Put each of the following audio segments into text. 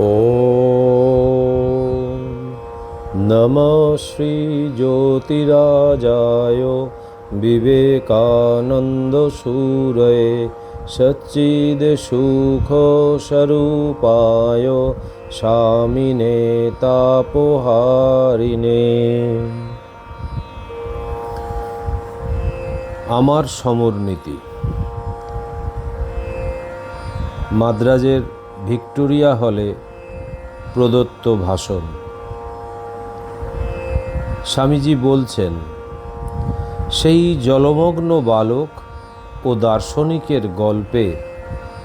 ॐ नमः श्रीज्योतिराजाय विवेकानन्दसूरये सच्चिदसुखस्वरूपाय স্বামিনে তাপহারিণে আমার সমরনীতি মাদ্রাজের ভিক্টোরিয়া হলে প্রদত্ত ভাষণ। স্বামীজি বলছেন, সেই জলমগ্ন বালক ও দার্শনিকের গল্পে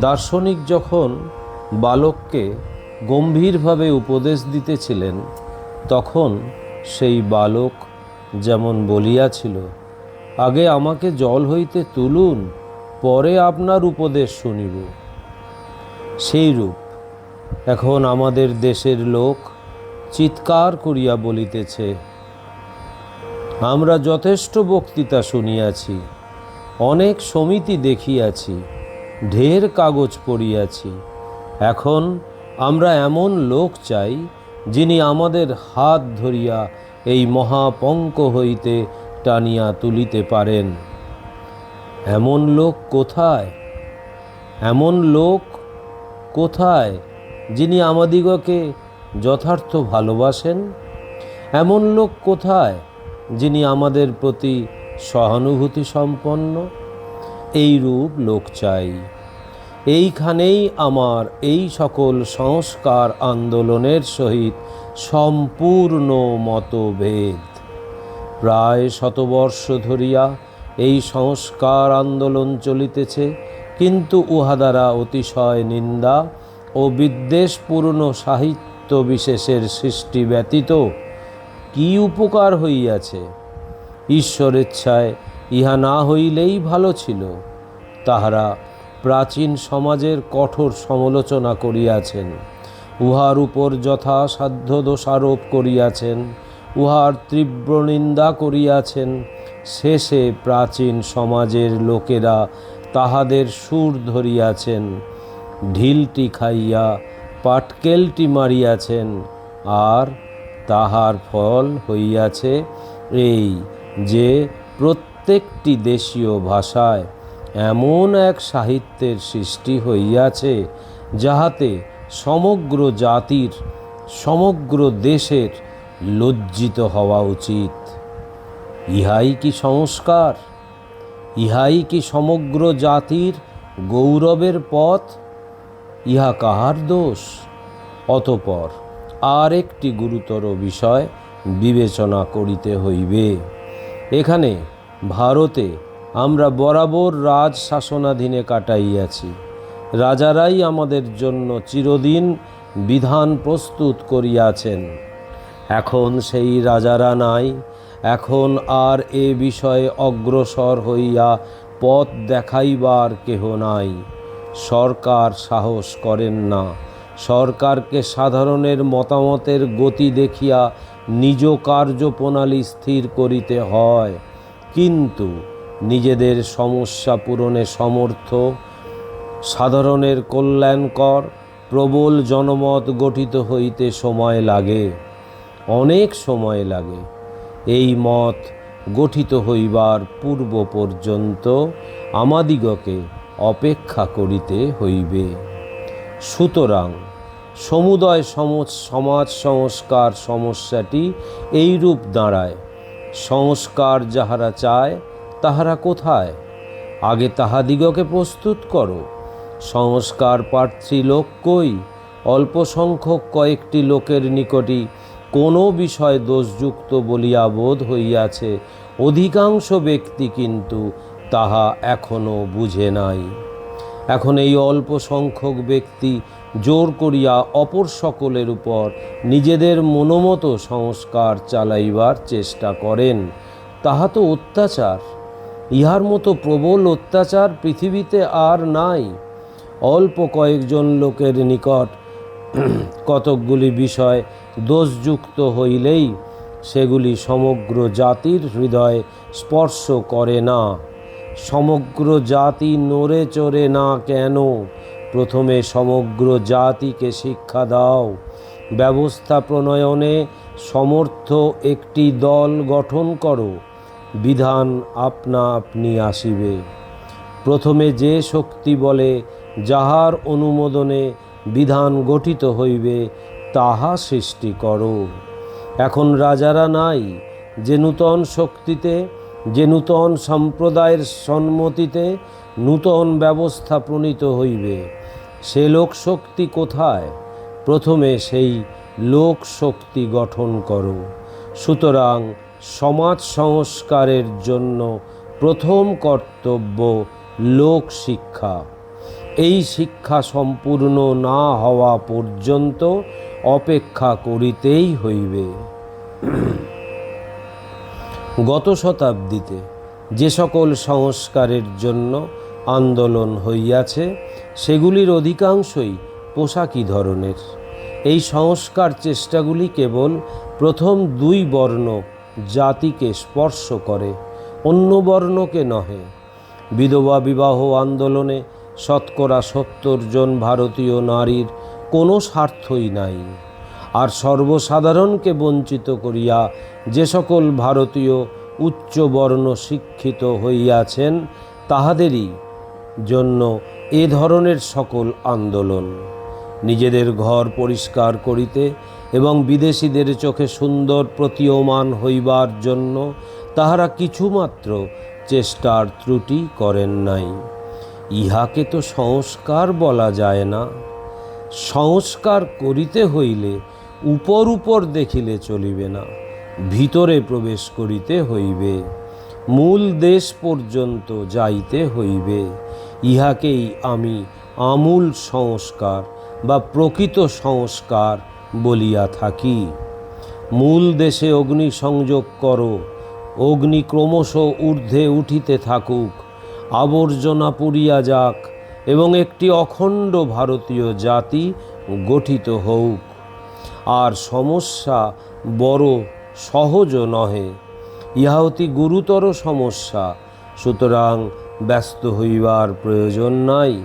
দার্শনিক যখন বালককে গম্ভীরভাবে উপদেশ দিতেছিলেন, তখন সেই বালক যেমন বলিয়াছিল, আগে আমাকে জল হইতে তুলুন, পরে আপনার উপদেশ শুনিব। সেইরূপ এখন আমাদের দেশের লোক চিৎকার করিয়া বলিতেছে, আমরা যথেষ্ট বক্তৃতা শুনিয়াছি, অনেক সমিতি দেখিয়াছি, ঢের কাগজ পড়িয়াছি। এখন আমরা এমন লোক চাই, যিনি আমাদের হাত ধরিয়া এই মহাপঙ্ক হইতে টানিয়া তুলিতে পারেন। এমন লোক কোথায়? এমন লোক কোথায় যিনি আমাদিগকে যথার্থ ভালোবাসেন, এমন লোক কোথায় যিনি আমাদের প্রতি সহানুভূতি সম্পন্ন এই রূপ লোক চাই। এইখানেই আমার এই সকল সংস্কার আন্দোলনের সহিত সম্পূর্ণ মতভেদ। প্রায় শতবর্ষ ধরিয়া এই সংস্কার আন্দোলন চলিতেছে, কিন্তু উহা দ্বারা অতিশয় নিন্দা ও বিদ্বেষপূর্ণ সাহিত্য বিশেষের সৃষ্টি ব্যতীত কি উপকার হইয়াছে? ঈশ্বরেচ্ছায় ইহা না হইলেই ভালো ছিল। তাহারা প্রাচীন সমাজের কঠোর সমালোচনা করিয়াছেন। উহার উপর যথাসাধ্য দোষারোপ করিয়াছেন। উহার তীব্র নিন্দা করিয়াছেন। শেষে প্রাচীন সমাজের লোকেরা তাহাদের সুর ধরিয়াছেন। ঢিলটি খাইয়া পাটকেলটি মারিয়াছেন, আর তাহার ফল হইয়াছে এই যে প্রত্যেকটি দেশীয় ভাষায় এমন এক সাহিত্যের সৃষ্টি হইয়াছে, যাহাতে সমগ্র জাতির, সমগ্র দেশের লজ্জিত হওয়া উচিত। ইহাই কি সংস্কার? ইহাই কি সমগ্র জাতির গৌরবের পথ? ইহা কাহার দোষ? অতপর আর একটি গুরুতর বিষয় বিবেচনা করিতে হইবে। এখানে ভারতে আমরা বরাবর রাজ শাসনাধীনে কাটাইয়াছি। রাজারাই আমাদের জন্য চিরদিন বিধান প্রস্তুত করিয়াছেন। এখন সেই রাজারা নাই। এখন আর এ বিষয়ে অগ্রসর হইয়া পথ দেখাইবার কেহ নাই। সরকার সাহস করেন না। সরকারকে সাধারণের মতামতের গতি দেখিয়া নিজ কার্যপ্রণালী স্থির করিতে হয়। কিন্তু নিজেদের সমস্যা পূরণে সমর্থ, সাধারণের কল্যাণকর, প্রবল জনমত গঠিত হইতে সময় লাগে। অনেক সময় লাগে। এই মত গঠিত হইবার পূর্ব পর্যন্ত আমাদিগকে অপেক্ষা করিতে হইবে। সুতরাং সমুদয় সমাজ সংস্কার সমস্যাটি এইরূপ দাঁড়ায়, সংস্কার যাহারা চায় তাহারা কোথায়? আগে তাহাদিগকে প্রস্তুত করো। সংস্কার প্রার্থী লোক কই? অল্প সংখ্যক কয়েকটি লোকের নিকটই কোনো বিষয় দোষযুক্ত বলিয়া বোধ হইয়াছে। অধিকাংশ ব্যক্তি কিন্তু তাহা এখনও বুঝে নাই। এখন এই অল্প সংখ্যক ব্যক্তি জোর করিয়া অপর সকলের উপর নিজেদের মনোমতো সংস্কার চালাইবার চেষ্টা করেন। তাহা তো অত্যাচার। ইহার মতো প্রবল অত্যাচার পৃথিবীতে আর নাই। অল্প কয়েকজন লোকের নিকট কতকগুলি বিষয় দোষযুক্ত হইলেই সেগুলি সমগ্র জাতির হৃদয় স্পর্শ করে না। সমগ্র জাতি নড়ে চড়ে না কেন? প্রথমে সমগ্র জাতিকে শিক্ষা দাও। ব্যবস্থা প্রণয়নে সমর্থ একটি দল গঠন করো। বিধান আপনা আপনি আসিবে। প্রথমে যে শক্তি বলে, যাহার অনুমোদনে বিধান গঠিত হইবে, তাহা সৃষ্টি করো। এখন রাজারা নাই যে নূতন শক্তিতে যে নূতন সম্প্রদায়ের সম্মতিতে নূতন ব্যবস্থা প্রণীত হইবে, সে লোকশক্তি কোথায়? প্রথমে সেই লোকশক্তি গঠন করো। সুতরাং সমাজ সংস্কারের জন্য প্রথম কর্তব্য লোক শিক্ষা। এই শিক্ষা সম্পূর্ণ না হওয়া পর্যন্ত অপেক্ষা করিতেই হইবে। গত শতাব্দীতে যে সকল সংস্কারের জন্য আন্দোলন হইয়াছে, সেগুলির অধিকাংশই পোশাকি ধরনের। এই সংস্কার চেষ্টাগুলি কেবল প্রথম দুই বর্ণ জাতিকে স্পর্শ করে, অন্য বর্ণকে নহে। বিধবা বিবাহ আন্দোলনে শতকরা সত্তর জন ভারতীয় নারীর কোনো স্বার্থই নাই। আর সর্বসাধারণকে বঞ্চিত করিয়া যে সকল ভারতীয় উচ্চবর্ণ শিক্ষিত হইয়াছেন, তাহাদেরই জন্য এ ধরনের সকল আন্দোলন। নিজেদের ঘর পরিষ্কার করিতে এবং বিদেশিদের চোখে সুন্দর প্রতীয়মান হইবার জন্য তাহারা কিছুমাত্র চেষ্টার ত্রুটি করেন নাই। ইহাকে তো সংস্কার বলা যায় না। সংস্কার করিতে হইলে উপর উপর দেখিলে চলিবে না, ভিতরে প্রবেশ করিতে হইবে, মূল দেশ পর্যন্ত যাইতে হইবে। ইহাকেই আমি আমূল সংস্কার বা প্রকৃত সংস্কার বলিয়া থাকি। মূল দেশে অগ্নি সংযোগ করো, অগ্নি ক্রমশ ঊর্ধ্বে উঠিতে থাকুক, আবর্জনা পুড়িয়া যাক এবং একটি অখণ্ড ভারতীয় জাতি গঠিত হউক। আর সমস্যা বড় সহজ নহে। ইহা অতি গুরুতর সমস্যা। সুতরাং ব্যস্ত হইবার প্রয়োজন নাই।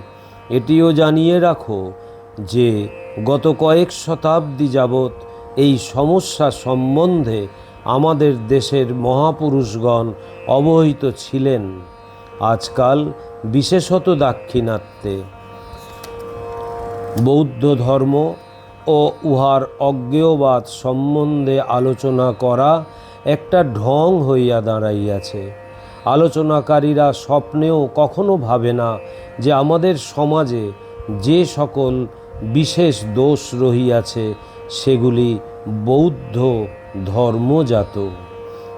এটিও জানিয়ে রাখো যে গত কয়েক শতাব্দী যাবৎ এই সমস্যা সম্বন্ধে আমাদের দেশের মহাপুরুষগণ অবহিত ছিলেন। আজকাল বিশেষত দাক্ষিণাত্যে। বৌদ্ধ ধর্ম ও উহার অজ্ঞেয়বাদ সম্বন্ধে আলোচনা করা একটা ঢং হইয়া দাঁড়াইয়াছে। আলোচনাকারীরা স্বপ্নেও কখনো ভাবে না যে আমাদের সমাজে যে সকল বিশেষ দোষ রহিয়াছে, সেগুলি বৌদ্ধ ধর্মজাত।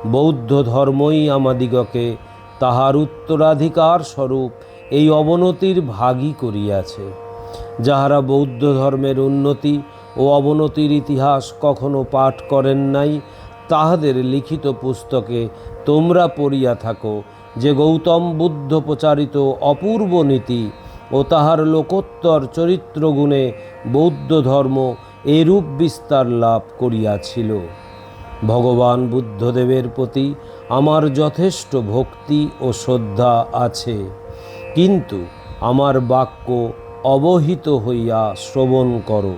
বৌদ্ধ ধর্মই আমাদিগকে তাহার উত্তরাধিকার স্বরূপ এই অবনতির ভাগী করিয়াছে। যাহারা বৌদ্ধ ধর্মের উন্নতি ও অবনতির ইতিহাস কখনো পাঠ করেন নাই, তাহাদের লিখিত পুস্তকে তোমরা পড়িয়া থাকো যে গৌতম বুদ্ধ প্রচারিত অপূর্ব নীতি ও তাহার লোকোত্তর চরিত্রগুণে বৌদ্ধ ধর্ম এরূপ বিস্তার লাভ করিয়াছিল। ভগবান বুদ্ধদেবের প্রতি আমার যথেষ্ট ভক্তি ও শ্রদ্ধা আছে, কিন্তু আমার বাক্য অবহিত হইয়া শ্রবণ করো।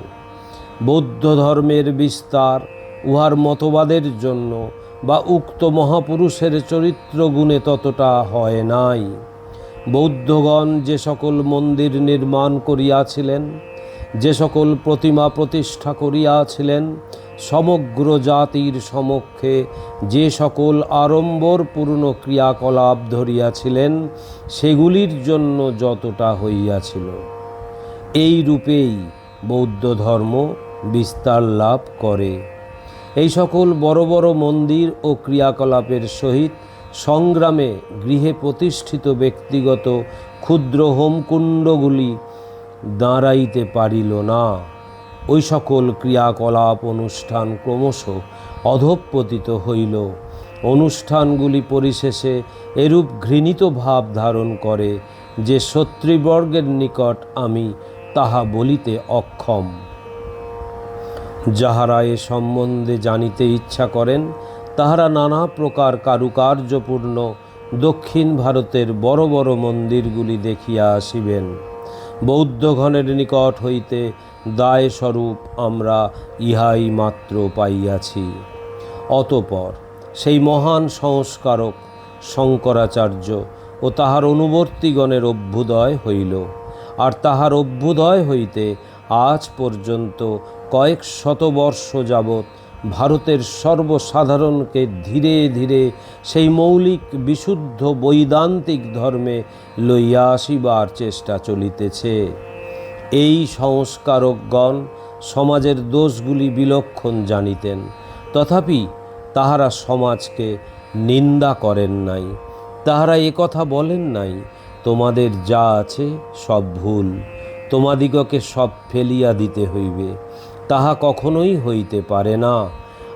বৌদ্ধ ধর্মের বিস্তার উহার মতবাদের জন্য বা উক্ত মহাপুরুষের চরিত্র গুণে ততটা হয় নাই। বৌদ্ধগণ যে সকল মন্দির নির্মাণ করিয়াছিলেন, যে সকল প্রতিমা প্রতিষ্ঠা করিয়াছিলেন, সমগ্র জাতির সমক্ষে যে সকল আড়ম্বরপূর্ণ ক্রিয়াকলাপ ধরিয়াছিলেন, সেগুলির জন্য যতটা হইয়াছিল। এই রূপেই বৌদ্ধ ধর্ম বিস্তার লাভ করে। এই সকল বড় বড় মন্দির ও ক্রিয়াকলাপের সহিত সংগ্রামে গৃহে প্রতিষ্ঠিত ব্যক্তিগত ক্ষুদ্র হোমকুণ্ডগুলি দাঁড়াইতে পারিল না। ওই সকল ক্রিয়াকলাপ অনুষ্ঠান ক্রমশ অধঃপতিত হইল। অনুষ্ঠানগুলি পরিশেষে এরূপ ঘৃণিত ভাব ধারণ করে যে শত্রুবর্গের নিকট আমি তাহা বলিতে অক্ষম। যাহারা এ সম্বন্ধে জানিতে ইচ্ছা করেন, তাহারা নানা প্রকার কারুকার্যপূর্ণ দক্ষিণ ভারতের বড় বড় মন্দিরগুলি দেখিয়া আসিবেন। বৌদ্ধগণের নিকট হইতে দায়স্বরূপ আমরা ইহাই মাত্র পাইয়াছি। অতপর সেই মহান সংস্কারক, শঙ্করাচার্য ও তাহার অনুবর্তীগণের অভ্যুদয় হইল। আর তাহার অভ্যুদয় হইতে আজ পর্যন্ত কয়েক শতবর্ষ যাবৎ ভারতের সর্বসাধারণকে ধীরে ধীরে সেই মৌলিক, বিশুদ্ধ, বৈদান্তিক ধর্মে লইয়া আসিবার চেষ্টা চলিতেছে। এই সংস্কারকগণ সমাজের দোষগুলি বিলক্ষণ জানিতেন, তথাপি তাহারা সমাজকে নিন্দা করেন নাই, তাহারা কথা বলেন নাই তোমাদের যা আছে সব ভুল। তোমাদিগকে সব ফেলিয়া দিতে হইবে। তাহা কখনোই হইতে পারে না।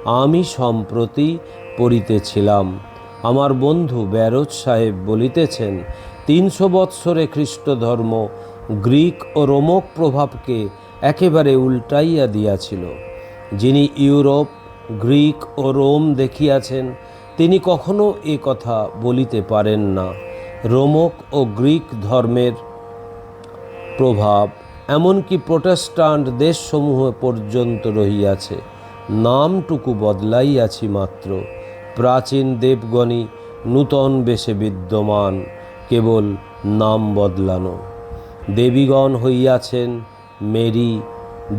আমি সম্প্রতি পড়িতেছিলাম। আমার বন্ধু ব্যারোজ সাহেব বলিতেছেন, তিনশো বৎসরে খ্রিস্ট ধর্ম গ্রিক ও রোমক প্রভাবকে একেবারে উল্টাইয়া দিয়াছিল। যিনি ইউরোপ, গ্রিক ও রোম দেখিয়াছেন, তিনি কখনো এ কথা বলিতে পারেন না। রোমক ও গ্রিক ধর্মের প্রভাব, এমনকি প্রোটেস্টান্ট দেশসমূহ পর্যন্ত রহিয়াছে। নামটুকু বদলাইয়াছি মাত্র। প্রাচীন দেবগণই নূতন বেশে বিদ্যমান, কেবল নাম বদলানো। দেবীগণ হইয়াছেন মেরি,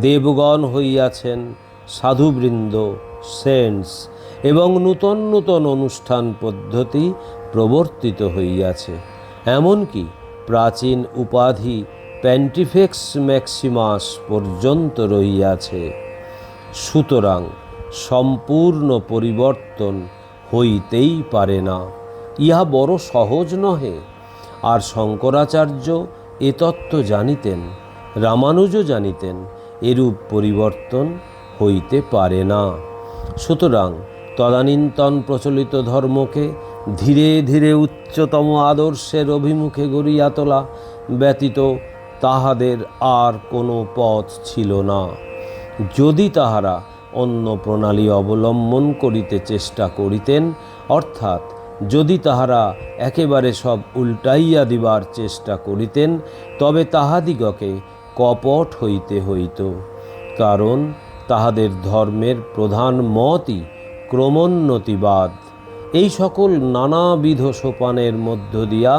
দেবগণ হইয়াছেন সাধুবৃন্দ, সেন্টস, এবং নূতন নূতন অনুষ্ঠান পদ্ধতি প্রবর্তিত হইয়াছে, এমনকি প্রাচীন উপাধি প্যান্টিফেক্স ম্যাক্সিমাস পর্যন্ত রহিয়াছে। সুতরাং সম্পূর্ণ পরিবর্তন হইতেই পারে না। ইহা বড় সহজ নহে। আর শঙ্করাচার্য এ তত্ত্ব জানিতেন, রামানুজও জানিতেন, এরূপ পরিবর্তন হইতে পারে না। সুতরাং তদানীন্তন প্রচলিত ধর্মকে ধীরে ধীরে উচ্চতম আদর্শের অভিমুখে গড়িয়া তোলা, ব্যতীত তাহাদের আর কোনো পথ ছিল না। যদি তাহারা অন্য প্রণালী অবলম্বন করিতে চেষ্টা করিতেন, অর্থাৎ যদি তাহারা একেবারে সব উল্টাইয়া দিবার চেষ্টা করিতেন, তবে তাহাদিগকে কপট হইতে হইত, কারণ তাহাদের ধর্মের প্রধান মতই ক্রমোন্নতিবাদ। এই সকল নানাবিধ সোপানের মধ্য দিয়া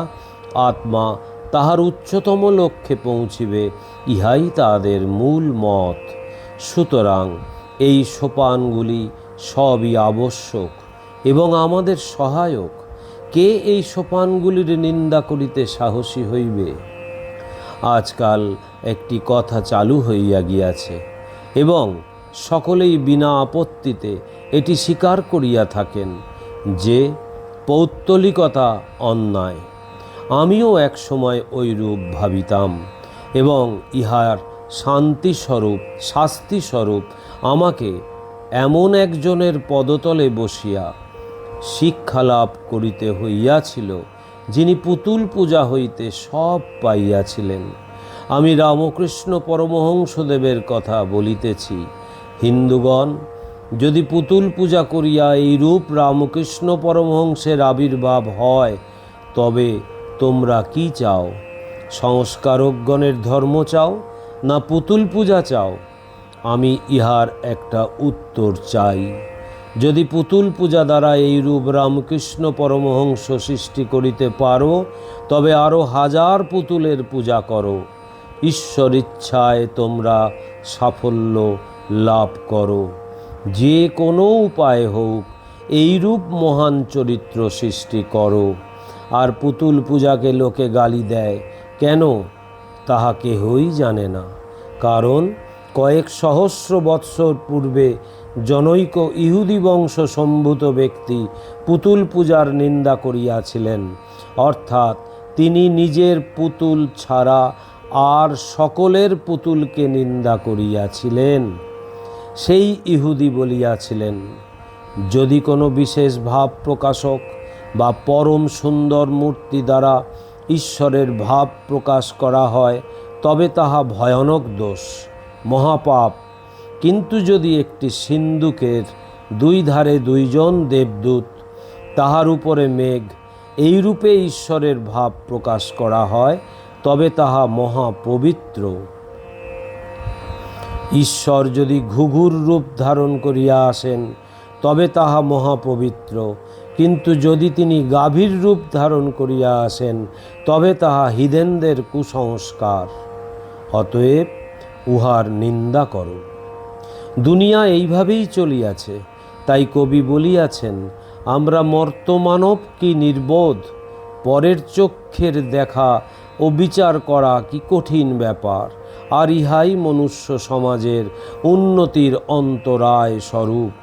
আত্মা তাহার উচ্চতম লক্ষ্যে পৌঁছিবে, ইহাই তাদের মূল মত। সুতরাং এই সোপানগুলি সবই আবশ্যক এবং আমাদের সহায়ক। কে এই সোপানগুলির নিন্দা করিতে সাহসী হইবে? আজকাল একটি কথা চালু হইয়া গিয়াছে এবং সকলেই বিনা আপত্তিতে এটি স্বীকার করিয়া থাকেন যে পৌত্তলিকতা অন্যায়। আমিও এক সময় ওই রূপ ভাবিতাম এবং ইহার শান্তিস্বরূপ, শাস্তিস্বরূপ আমাকে এমন একজনের পদতলে বসিয়া শিক্ষা লাভ করিতে হইয়াছিল যিনি পুতুল পূজা হইতে সব পাইয়াছিলেন। আমি রামকৃষ্ণ পরমহংসদেবের কথা বলিতেছি হিন্দুগণ, যদি পুতুল পূজা করিয়া এই রূপ রামকৃষ্ণ পরমহংসের আবির্ভাব হয়, তবে তোমরা কি চাও? সংস্কারকগণের ধর্ম চাও না পুতুল পূজা চাও? আমি ইহার একটা উত্তর চাই। যদি পুতুল পূজা দ্বারা এই রূপ রামকৃষ্ণ পরমহংস সৃষ্টি করিতে পারো, তবে আরও হাজার পুতুলের পূজা করো। ঈশ্বর ইচ্ছায় তোমরা সাফল্য লাভ করো। যে কোনো উপায় হোক, এইরূপ মহান চরিত্র সৃষ্টি করো। আর পুতুল পূজাকে লোকে গালি দেয়, কেন? তাহা কেহই জানে না। কারণ কয়েক সহস্র বৎসর পূর্বে জনৈক ইহুদি বংশ সম্ভূত ব্যক্তি পুতুল পূজার নিন্দা করিয়াছিলেন। অর্থাৎ তিনি নিজের পুতুল ছাড়া আর সকলের পুতুলকে নিন্দা করিয়াছিলেন। সেই ইহুদি বলিয়াছিলেন, যদি কোনো বিশেষ ভাব প্রকাশক বা পরম সুন্দর মূর্তি দ্বারা ঈশ্বরের ভাব প্রকাশ করা হয়, তবে তাহা ভয়ানক দোষ, মহাপাপ। কিন্তু যদি একটি সিন্ধুকের দুই ধারে দুইজন দেবদূত তাহার উপরে মেঘ, এই রূপে ঈশ্বরের ভাব প্রকাশ করা হয়, তবে তাহা মহাপবিত্র। ঈশ্বর যদি ঘুঘুর রূপ ধারণ করিয়া আসেন, তবে তাহা মহাপবিত্র। কিন্তু যদি তিনি গাভীর রূপ ধারণ করিয়া আসেন, তবে তাহা হিদেনদের কুসংস্কার। অতএব উহার নিন্দা করো। দুনিয়া এইভাবেই চলিয়াছে, তাই কবি বলিয়াছেন, আমরা মর্তমানব কি নির্বোধ? পরের চক্ষের দেখা ও বিচার করা কি কঠিন ব্যাপার? আর ইহাই মনুষ্য সমাজের উন্নতির অন্তরায় স্বরূপ।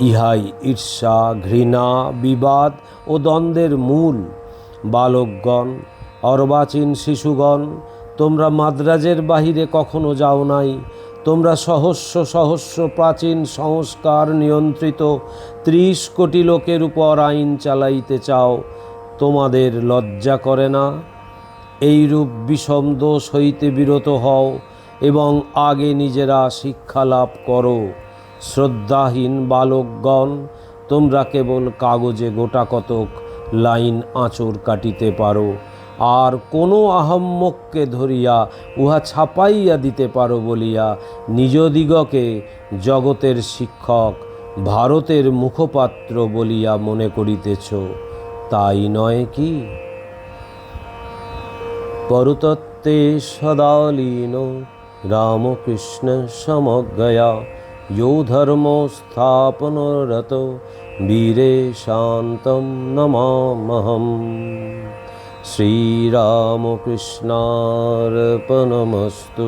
ইহাই ঈর্ষা, ঘৃণা, বিবাদ ও দ্বন্দ্বের মূল। বালকগণ, অর্বাচীন শিশুগণ, তোমরা মাদ্রাজের বাহিরে কখনো যাও নাই। তোমরা সহস্র সহস্র প্রাচীন সংস্কার নিয়ন্ত্রিত ত্রিশ কোটি লোকের উপর আইন চালাইতে চাও। তোমাদের লজ্জা করে না? এইরূপ বিষম দোষ হইতে বিরত হও এবং আগে নিজেরা শিক্ষা লাভ করো। শ্রদ্ধাহীন বালকগণ, তোমরা কেবল কাগজে গোটা কতক লাইন আঁচড় কাটিতে পারো। আর কোনো আহম্মককে ধরিয়া উহা ছাপাইয়া দিতে পারো বলিয়া নিজদিগকে জগতের শিক্ষক, ভারতের মুখপাত্র বলিয়া মনে করিতেছ। তাই নয় কি? পরতত্ত্বে সদালীন রামকৃষ্ণ সমজ্ঞয়া यो धर्मोस्थापनरत वीरे शान्तं नमामहम् श्रीरामकृष्णार्पणमस्तु